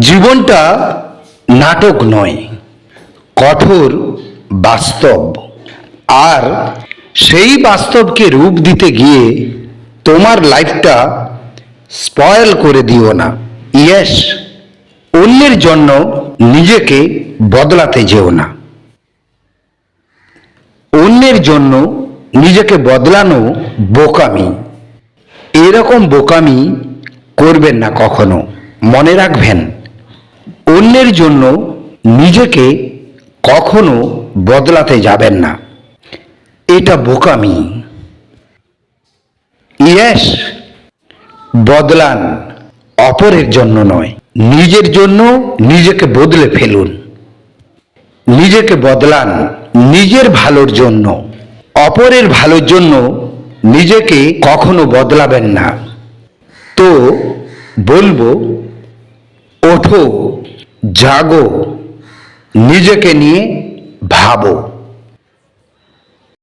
জীবনটা নাটক নয়, কঠোর বাস্তব। আর সেই বাস্তবকে রূপ দিতে গিয়ে তোমার লাইফটা স্পয়েল করে দিও না। ইয়েস, অন্যের জন্য নিজেকে বদলাতে যেও না। অন্যের জন্য নিজেকে বদলানো বোকামি। এরকম বোকামি করবেন না কখনো। মনে রাখবেন অন্যের জন্য নিজেকে কখনো বদলাতে যাবেন না। এটা বোকামি। ইয়েস, বদলান অপরের জন্য নয়, নিজের জন্য নিজেকে বদলে ফেলুন। নিজেকে বদলান নিজের ভালোর জন্য, অপরের ভালোর জন্য নিজেকে কখনো বদলাবেন না। তো বলব ওঠো জাগো নিজেকে নিয়ে ভাবো।